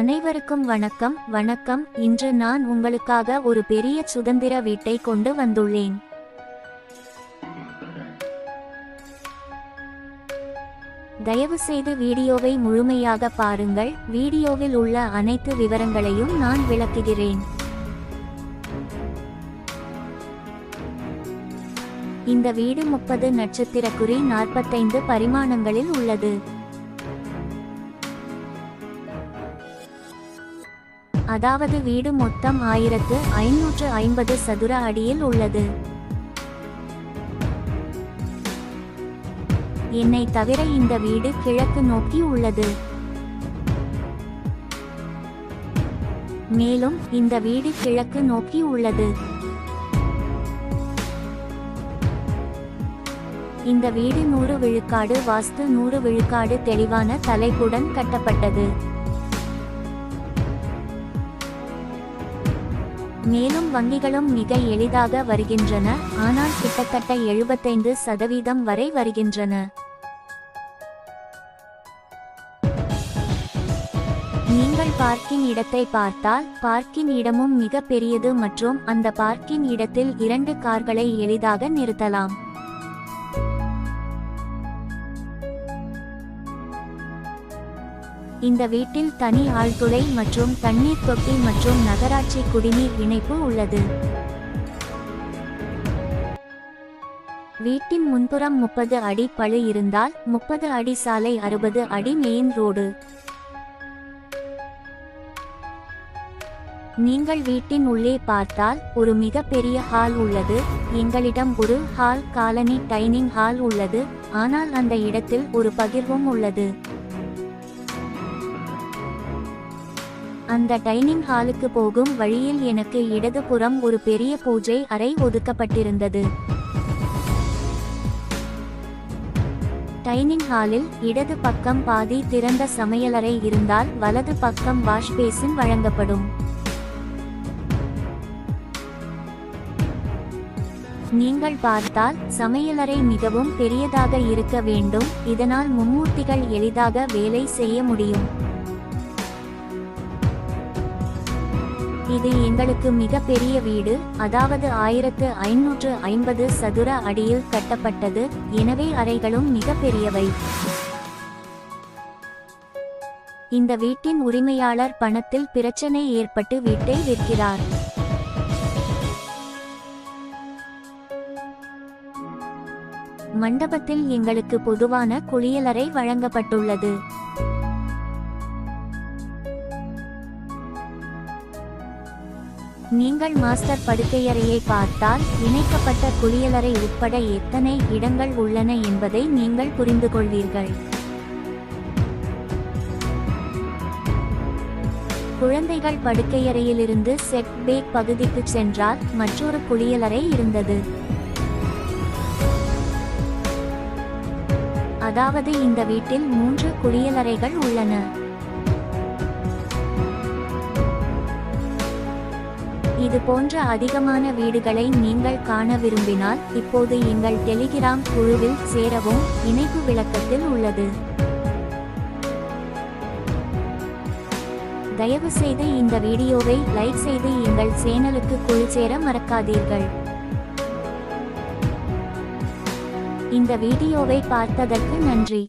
அனைவருக்கும் வணக்கம். வணக்கம். இன்று நான் உங்களுக்காக ஒரு பெரிய சுதந்திர வீட்டை கொண்டு வந்துள்ளேன். தயவு செய்து வீடியோவை முழுமையாக பாருங்கள். வீடியோவில் உள்ள அனைத்து விவரங்களையும் நான் விளக்குகிறேன். இந்த வீடு முப்பது நட்சத்திரக்குறி நாற்பத்தைந்து பரிமாணங்களில் உள்ளது. அதாவது வீடு மொத்தம் ஆயிரத்து ஐநூற்று ஐம்பது சதுர அடியில் உள்ளது. என்னை தவிர இந்த வீடு கிழக்கு நோக்கி உள்ளது. மேலும் இந்த வீடு கிழக்கு நோக்கி உள்ளது. இந்த வீடு நூறு விழுக்காடு வாஸ்து நூறு விழுக்காடு தெளிவான தலைப்புடன் கட்டப்பட்டது. மேலும் வங்கிகளும் மிக எளிதாக வருகின்றன ஆனால் கிட்டத்தட்ட எழுபத்தைந்து சதவீதம் வரை வருகின்றன. நீங்கள் பார்க்கிங் இடத்தை பார்த்தால் பார்க்கிங் இடமும் மிக பெரியது மற்றும் அந்த பார்க்கிங் இடத்தில் இரண்டு கார்களை எளிதாக நிறுத்தலாம். இந்த வீட்டில் தனி ஆழ்துளை மற்றும் தண்ணீர் தொட்டி மற்றும் நகராட்சி குடிநீர் இணைப்பு உள்ளது. வீட்டின் முன்புறம் முப்பது அடி பழு இருந்தால் முப்பது அடி சாலை அறுபது அடி மெயின் ரோடு நீங்கள் வீட்டின் உள்ளே பார்த்தால் ஒரு மிக பெரிய ஹால் உள்ளது. எங்களிடம் ஒரு ஹால் காலனி டைனிங் ஹால் உள்ளது. ஆனால் அந்த இடத்தில் ஒரு பகிர்வும் உள்ளது. அந்த டைனிங் ஹாலுக்கு போகும் வழியில் எனக்கு இடதுபுறம் ஒரு பெரிய பூஜை அறை ஒதுக்கப்பட்டிருந்தது. டைனிங் ஹாலில் இடது பக்கம் பாதி திறந்த சமையலறை இருந்தால் வலது பக்கம் வாஷ் பேசின் வழங்கப்படும். நீங்கள் பார்த்தால் சமையலறை மிகவும் பெரியதாக இருக்க வேண்டும் இதனால் மும்மூர்த்திகள் எளிதாக வேலை செய்ய முடியும். இது எங்களுக்கு மிக பெரிய வீடு. அதாவது ஆயிரத்து ஐநூற்று ஐம்பது சதுர அடியில் கட்டப்பட்டது. எனவே அறைகளும் மிக பெரியவை இந்த வீட்டின் உரிமையாளர் பணத்தில் பிரச்சனை ஏற்பட்டு வீட்டை விற்கிறார் மண்டபத்தில் எங்களுக்கு பொதுவான குளியலறை வழங்கப்பட்டுள்ளது. நீங்கள் மாஸ்டர் படுக்கையறையை பார்த்தால் இணைக்கப்பட்ட குளியலறை உட்பட எத்தனை இடங்கள் உள்ளன என்பதை நீங்கள் புரிந்து கொள்வீர்கள் குழந்தைகள் படுக்கையறையிலிருந்து செட் பேக் பகுதிக்கு சென்றால் மற்றொரு குளியலறை இருந்தது. அதாவது இந்த வீட்டில் மூன்று குளியலறைகள் உள்ளன. இது போன்ற அதிகமான வீடுகளை நீங்கள் காண விரும்பினால் இப்போது எங்கள் டெலிகிராம் குழுவில் சேரவும் இணைப்பு விளக்கத்தில் உள்ளது. தயவு செய்து இந்த வீடியோவை லைக் செய்து எங்கள் சேனலுக்கு குழு சேர மறக்காதீர்கள். இந்த வீடியோவை பார்த்ததற்கு நன்றி.